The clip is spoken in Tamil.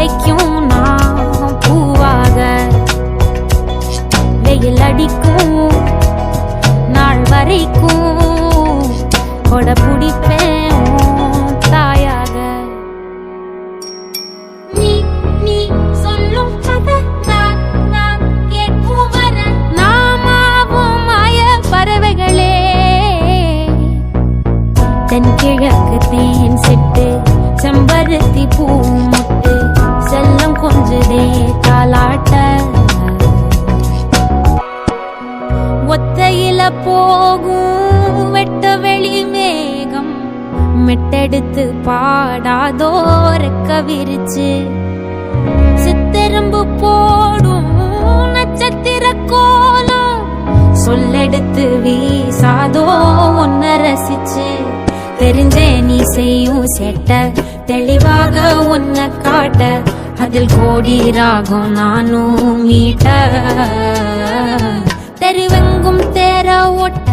முளைக்கும் நான் பூவாக. வெயில் அடிக்கும் நாள் வரைக்கும் கொட பிடிப்பேன் உன் தாயாக. நீ நீ சொல்லும் கதை நான் நான் கேட்கும் வர. நாமாவும் மாய பறவைகளே. தேன் செட்டு செம்பருத்தி பூ தாலாட்ட ஒத்தையில போகும் வெட்ட வெளி மேகம். மெட்டெடுத்து பாடாதோர கவிரிச்சு சித்தெரும்பு போடும் நட்சத்திர கோலம். சொல்லெடுத்து வீசாதோ ஒன்ன ரசிச்சு. தெரிஞ்சே நீ செய்யும் செட்ட தெளிவாக உன்னை காட்ட. அதில் கோடி ராகம் நானும் மீட்ட. தெருவெங்கும் தேர ஒட்ட